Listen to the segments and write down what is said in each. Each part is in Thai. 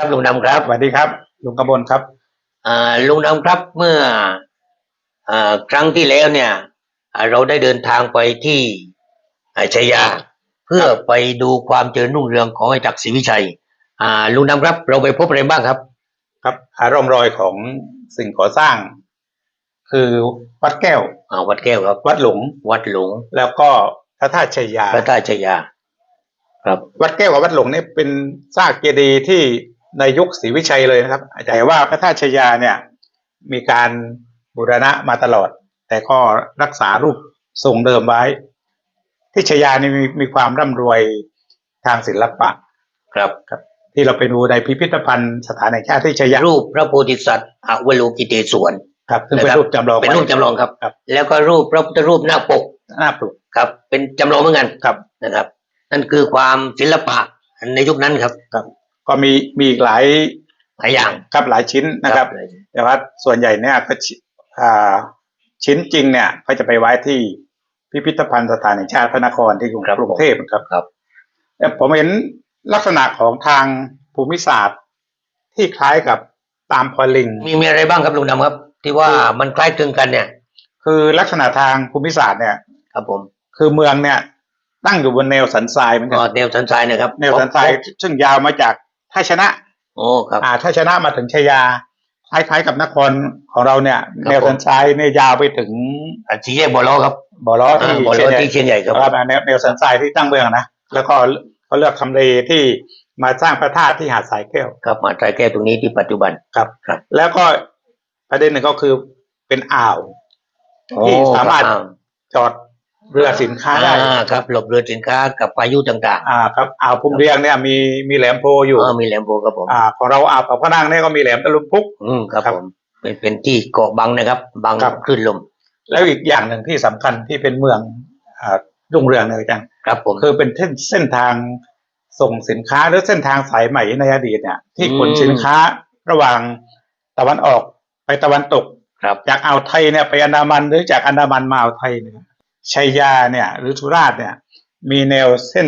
ครับลุงดำครับ สวัสดีครับ ลุงกำบลครับอ่าลุงดำครับเมื่ออ่าครั้งที่แล้วเนี่ยอ่าเราได้เดินทางไปที่อ่าชัยยา เพื่อไปดูความเจริญรุ่งเรืองของไอ้จักรศรีวิชัย อ่าลุงดำครับ เราไปพบอะไรบ้างครับ ครับหาร่องรอยของสิ่งก่อสร้าง คือวัดแก้ว อ่าวัดแก้วครับ วัดหลง วัดหลวงแล้วก็พระธาตุชัยยา พระธาตุชัยยา ครับ วัดแก้วกับวัดหลงเนี่ยเป็นซากเจดีย์ที่ ในยุคศรีวิชัยเลยนะครับแต่ว่าพระธาตุชัยยาเนี่ยมีการบูรณะมาตลอด แต่ก็รักษารูปทรงเดิมไว้ ที่ชัยยานี่มีมีความร่ำรวยทางศิลปะครับ ที่เราไปดูในพิพิธภัณฑ์สถานแห่งชาติที่ชัยยารูปพระโพธิสัตว์อวโลกิเตศวรครับซึ่งเป็นนะครับรูปจำลองเป็นรูปจำลองครับครับ แล้วก็รูปพระพุทธรูปหน้าปกหน้าปลุกครับ เป็นจำลองเหมือนกันครับนะครับ นั่นคือความศิลปะในยุคนั้นครับ ก็มีมีอีกหลายหลายอย่างครับหลายชิ้นนะครับ แต่ว่าส่วนใหญ่เนี่ยก็ชิอ่าชิ้นจริงเนี่ยก็จะไปไว้ที่พิพิธภัณฑ์สถานแห่งชาติพระนครที่กรุงครับกรุงเทพครับครับแต่ผมเห็นลักษณะของทางภูมิศาสตร์ที่คล้ายกับตามพอลิง มีมีอะไรบ้างครับลุงดำครับ ที่ว่ามันคล้ายคลึงกันเนี่ย คือลักษณะทางภูมิศาสตร์เนี่ย ครับผม คือเมืองเนี่ยตั้งอยู่บนแนวสันทรายเหมือนกัอ๋นอแนวสันทรายนะครับแนวสันทรายซึ่งยาวมาจาก ท่าชนะโอ้ครับอ่าท่าชนะมาถึงชยาคล้ายๆกับนครของเราเนี่ยครับแนวสันทรายเนี่ยยาวไปถึงอันสีแยกบอลล้อครับบ่อล้อที่อ่าบอลล้อที่เชียงใหญ่ครับครับแนวแนวสันทรายที่ตั้งเมืองนะแล้วก็เขาเลือกทำเลที่มาสร้างพระธาตุที่หาดสายแก้วครับมาทรายแก้วตรงนี้ที่ปัจจุบันครับครับ แล้วก็ประเด็นหนึ่งก็คือเป็นอ่าวที่โอ้สามารถคบจอด เรือสินค้าได้อ่าครับหลบเรือสินค้ากับพายุต่างอ่าครับอ่าวภูมิเรียงเนี่ยมีมีแหลมโพๆอยู่อ๋อมีแหลมโพครับผมอ่าของเราอ่าวปากพนังเนี่ยก็มีแหลมตะลุมพุกอืมครับครับผมเป็นเป็นที่เกาะบังนะครับบังครับคลื่นลม แล้วอีกอย่างหนึ่งที่สำคัญที่เป็นเมืองอ่ารุ่งเรืองเลยจังครับผมคือเป็นเส้นเส้นทางส่งสินค้าหรือเส้นทางสายใหม่ในอดีตเนี่ยที่ขนอืมสินค้าระหว่างตะวันออกไปตะวันตกครับจากอ่าวไทยเนี่ยไปอันดามันหรือจากอันดามันมาอ่าวไทยเนี่ย ชัยยาเนี่ย หรือสุราษฎร์เนี่ย มีแนวเส้น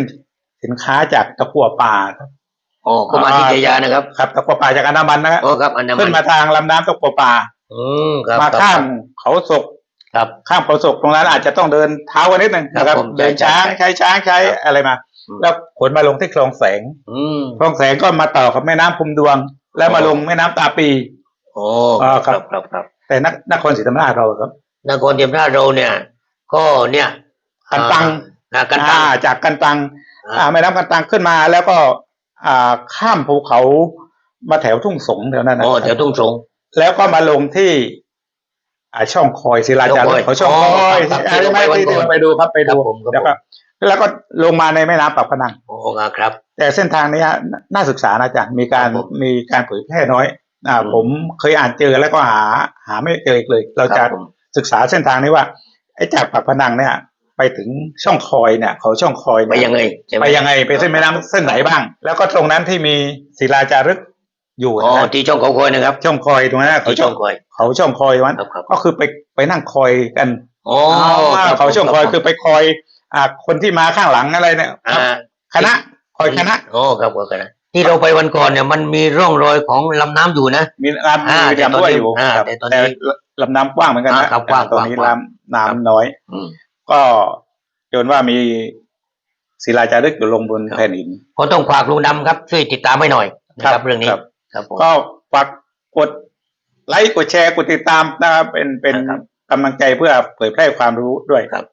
สินค้าจากตะกั่วป่าครับอ๋อก็มาที่อ่าชัยยานะครับครับตะกั่วป่าจากอันดามันนะโอ้ครับอันนั้นขึ้นมาทางลำน้ำตะกั่วป่า อืมครับมาครับข้ามเขาศกครับข้ามเขาศกตรงนั้นอาจจะต้องเดินเท้ากันนิดหนึ่งนะคครัรับบผมเดินใช่ช้างใช่ใช้ช้างใช้ครับอะไรมาอืมแล้วขนมาลงที่คลองแสงอืมคลองแสงก็มาต่อกับแม่น้ำพุมดวง แล้วมาอ๋อลงแม่น้ำตาปีโอ้อ่าคครัรับบครับครับ แต่นนครศรีธรรมราชเราครับนครเทียมราชเราเนี่ย ก็เนี่ยกันตังอ่ากันตังอ่าจากกันตังอ่าอ่าแม่น้ำกันตังขึ้นมาแล้วก็อ่าข้ามภูเขามาแถวทุ่งสงแถวนั้นนะโอ้แถวทุ่งสง แล้วก็มาลงที่อ่าช่องคอยศิลาจารึกเขาช่องคอยครับอ่าใช่ไหมที่ที่ลงไปวันก่อนที่เราไปดูครับไปครัดูบผมครับแล้วก็แล้วก็ลงมาในแม่น้ำปากพนังโอ้ครับ แต่เส้นทางเนี้ยน่าน่าศึกษานะจ๊ะมีการครับผมมีการเผยแพร่น้อยอ่าอืมผมเคยอ่านเจอแล้วก็หาหาไม่เจออีกเลย เราคจะรับผมศึกษาเส้นทางนี้ว่า ไอ้จากปากพนังเนี่ยไปถึงช่องคอยเนี่ยเขาช่องคอยไปเนี่ยยังไงใช่หมไปยังไงไปเส้นแม่น้ำเส้นไหนบ้าง แล้วก็ตรงนั้นที่มีศิลาจารึกอยู่อ๋อนะที่ช่องเขาคอยนะครับ ช่องคอยตรงนั้นนะเขาที่ช่ช่อองงคอย เขาช่องคอยวันครับครับก็คือไปไปนั่งคอยกันโอ้ารับเขาช่องคอยรับคือไปคอย อ่าคนที่มาข้างหลังอะไรเนี่ยอ่าคณะคอยคณะโอ้ครับครับคณะที่เราไปวันก่อนเนี่ยมันมีร่องรอยของลำน้ำอยู่นะมีน้ำอ่ามีแต่ตอนน้ำด้วยนี้อยู่อ่าครับแต่ตอนนี้ลำน้ำกว้างเหมือนกันนะอ่าครับกว้างตอนนี้กว้างน้ำครับ น้ำน้อยอืมก็จนว่ามีศิลาจารึกอยู่ลงบนครับแผ่นหินก็ต้องฝากลุงดำครับช่วยติดตามให้หน่อยนะครับเรื่องนี้ครับครับผมก็ฝากกดไลค์กดแชร์กดติดตามนะครับเป็นเป็นครับกำลังใจเพื่อเผยแพร่ความรู้ด้วยครับ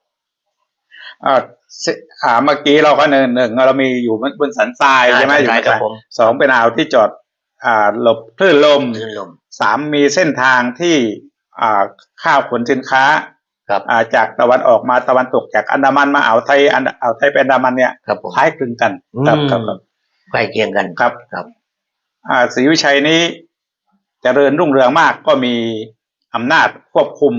อ่าสิอ่าเมื่อกี้เราก็หนึ่งหนึ่งเรามีอยู่บนสันทรายใช่ไหมอ่าอยู่ใช่บนครับทายผมสองเป็นอ่าวที่จอด อ่าหลบคลื่นลมคลื่นลมสามมีเส้นทางที่ อ่าข้าวขนสินค้า ครับอ่าจากตะวันออกมาตะวันตกจากอันดามันมาอ่าวไทยอันอ่าวไทยเป็นอันดามันเนี่ยครับผมคล้ายคลึงกันครับอืมครับครับใกล้เคียงกันครับครับ อ่าศรีวิชัยนี้เจริญรุ่งเรืองมากก็มีอำนาจควบคุม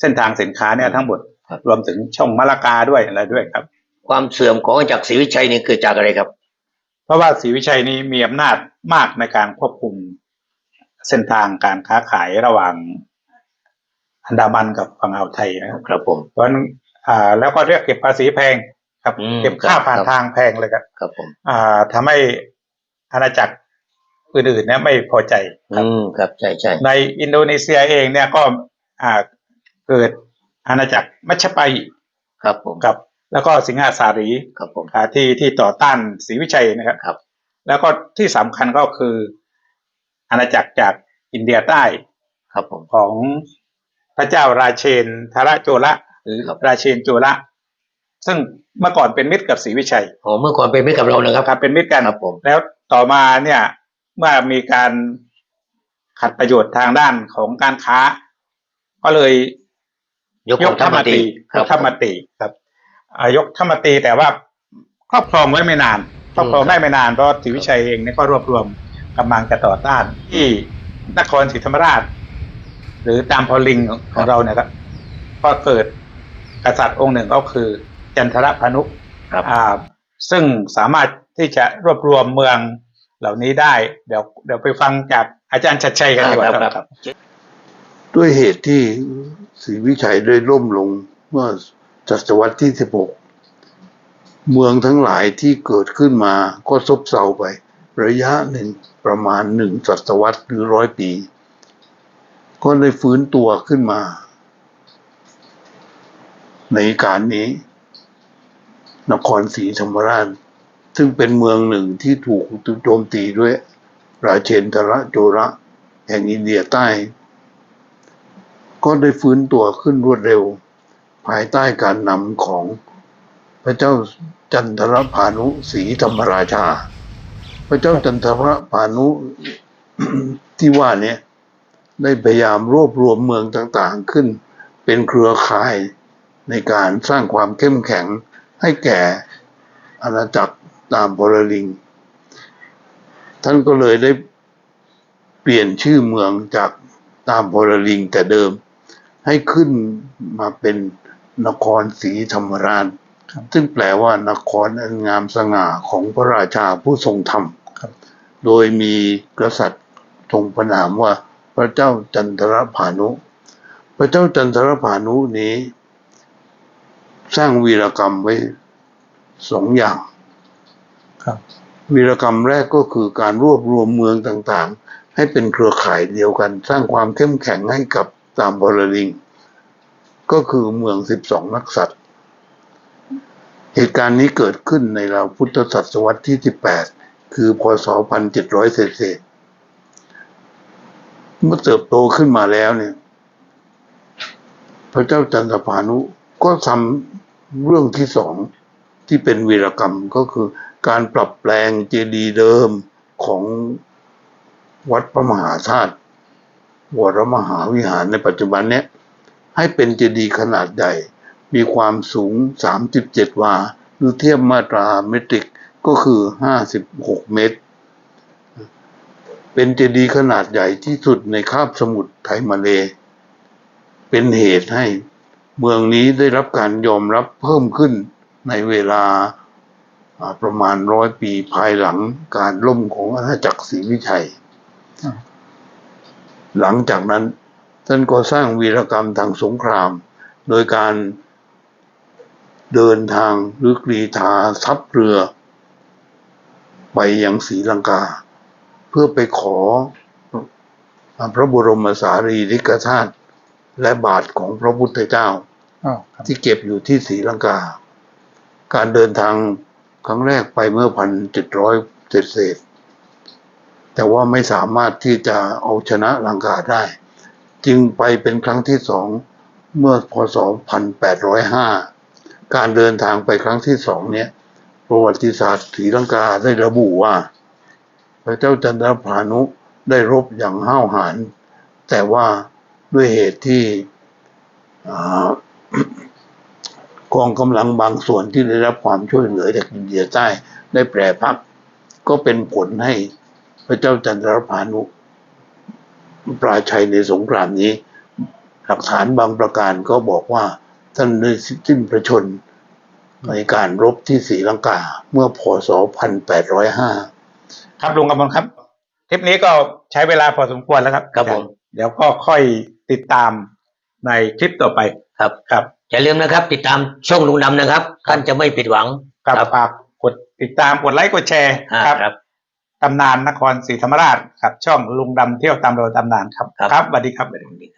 เส้นทางสินค้าเนี่ยทั้งหมดครับรวมถึงช่องมะละกาด้วยอะไรด้วยครับ ความเสื่อมของจากรศรีวิชัยนี่เกิดจากอะไรครับ เพราะว่าศรีวิชัยนี้มีอำนาจมากในการควบคุมเส้นทางการค้าขายระหว่าง อันดามันกับฝั่งอ่าวไทยนะครับครับผมเพราะฉะนั้นอ่าแล้วก็เรียกเก็บภาษีแพงครับ อืมเก็บค่าครับผ่านครับ ทางแพงเลยครับครับผม อ่าทำให้อาณาจักรอื่นๆเนี่ยไม่พอใจครับ อืมครับใช่ใช่ในอินโดนีเซียเองเนี่ยก็อ่าเกิดอาณาจักรมัชไปครับผมกับ แล้วก็สิงหาสารีครับผม อ่าที่ที่ต่อต้านศรีวิชัยนะครับ ครับ แล้วก็ที่สำคัญก็คืออาณาจักรจากอินเดียใต้ครับผม ของ พระเจ้าราเชนทรโจระหรือครับราเชนโจระซึ่งเมื่อก่อนเป็นมิตรกับศรีวิชัยโอ้เมื่อก่อนเป็นไม่กับเรานะครับครับ เป็นมิตรกันครับผมแล้วต่อมาเนี่ยเมื่อมีการขัดประโยชน์ทางด้านของการค้า ก็เลยยกยกธรรมตีคยรับกธรรมตีครับอ่ายกธรรมตีแต่ว่าครอบครองไว้ไม่นานครอบครองได้ไม่นานเพราะศรีวิชัยเองเนี่ยก็รวบรวมกำลังจะต่อต้านที่นครศรีธรรมราชห รือตามพอลิงของของเราเนี่ยครับก็เกิดกษัตริย์องค์หนึ่งก็คือ จันทรพานุครับอ่าซึ่งสามารถที่จะรวบรวมเมืองเหล่านี้ได้ เดี๋ยวเดี๋ยวไปฟังจากอาจารย์ชัดชัยกันดีกว่าครับครับครับ ด้วยเหตุที่ศรีวิชัยได้ล่มลงเมื่อศตวรรษที่ 16 เมืองทั้งหลายที่เกิดขึ้นมาก็ซบเซาไป ระยะหนึ่งประมาณหนึ่งศตวรรษหรือร้อยปี ก็ได้ฟื้นตัวขึ้นมา ในการนี้ นครศรีธรรมราช ซึ่งเป็นเมืองหนึ่งที่ถูกโจมตีด้วย ราเชนทระโจระ แห่งอินเดียใต้ ก็ได้ฟื้นตัวขึ้นรวดเร็ว ภายใต้การนำของพระเจ้าจันทรพานุศรีธรรมราชา พระเจ้าจันทรพานุที่ว่าเนี้ย ได้พยายามรวบรวมเมืองต่างๆขึ้น เป็นเครือข่ายในการสร้างความเข้มแข็งให้แก่อาณาจักรตามพลลิง ท่านก็เลยได้เปลี่ยนชื่อเมืองจากตามพลลิงแต่เดิม ให้ขึ้นมาเป็นนครศรีธรรมราชครับซึ่งแปลว่านครอันงามสง่าของพระราชาผู้ทรงธรรมครับโดยมีกษัตริย์ทรงประนามว่า พระเจ้าจันทรพานุ พระเจ้าจันทรพานุนี้ สร้างวีรกรรมไว้สองอย่างครับวีรกรรมแรกก็คือการรวบรวมเมืองต่างๆ ให้เป็นเครือข่ายเดียวกัน สร้างความเข้มแข็งให้กับตามบรลิง ก็คือเมืองสิบสองนักษัตริย์ เหตุการณ์นี้เกิดขึ้นในราวพุทธศตวรรษที่สิบแปดคือพศพันเจ็ดร้อยเศษๆ เมื่อเติบโตขึ้นมาแล้วเนี่ย พระเจ้าจันทพานุก็ทำเรื่องที่สองที่เป็นวีรกรรมก็คือการปรับแปลงเจดีย์เดิมของวัดพระมหาธาตุวรมหาวิหารในปัจจุบันเนี้ยให้เป็นเจดีย์ขนาดใหญ่ มีความสูง 37 วา หรือเทียบมาตราเมตริกก็คือ 56 เมตร เป็นเจดีย์ขนาดใหญ่ที่สุดในคาบสมุทรไทยมาเล เป็นเหตุให้เมืองนี้ได้รับการยอมรับเพิ่มขึ้นในเวลาอ่าประมาณร้อยปีภายหลังการล่มของอาณาจักรศรีวิชัยอ่าหลังจากนั้นท่านก็สร้างวีรกรรมทางสงคราม โดยการเดินทางหรือกรีธาทัพเรือ ไปยังศรีลังกา เพื่อไปขอพระบรมสารีริกธาตุและบาทของพระพุทธเจ้าอ๋อครับที่เก็บอยู่ที่ศรีลังกา การเดินทางครั้งแรกไปเมื่อพันเจ็ดร้อยเศษๆแต่ว่าไม่สามารถที่จะเอาชนะลังกาได้ จึงไปเป็นครั้งที่สองเมื่อพศพันแปดร้อยห้าการเดินทางไปครั้งที่สองเนี่ยประวัติศาสตร์ศรีลังกาได้ระบุว่าพ ระเจ้าจันทรพานุได้รบอย่างห้าวหาญแต่ว่าด้วยเหตุที่กองกำลังบางส่วนที่ได้รับความช่วยเหลือจากอินเดียใต้ได้แปรพัก ก็เป็นผลให้พระเจ้าจันทรพานุปราชัยในสงครามนี้ หลักฐานบางประการก็บอกว่าท่านได้สิ้นพระชนในการรบที่ศรีลังกาเมื่อพศ 1805 ครับลุงกำมลครับทริปนี้ก็ใช้เวลาพอสมควรแล้วครับครับผมเดี๋ยวก็ค่อยติดตามในคลิปต่อไปครับครับอย่าลืมนะครับ ติดตามช่องลุงดำนะครับท่านจะไม่ผิดหวังครับฝากกดติดตามกดไลค์กดแชร์อ่าครับครับตำนานนครศรีธรรมราชกับ ช่องลุงดำเที่ยวตามรอยตำนานครับครับครับสวัสดีครับสวัสดีครับ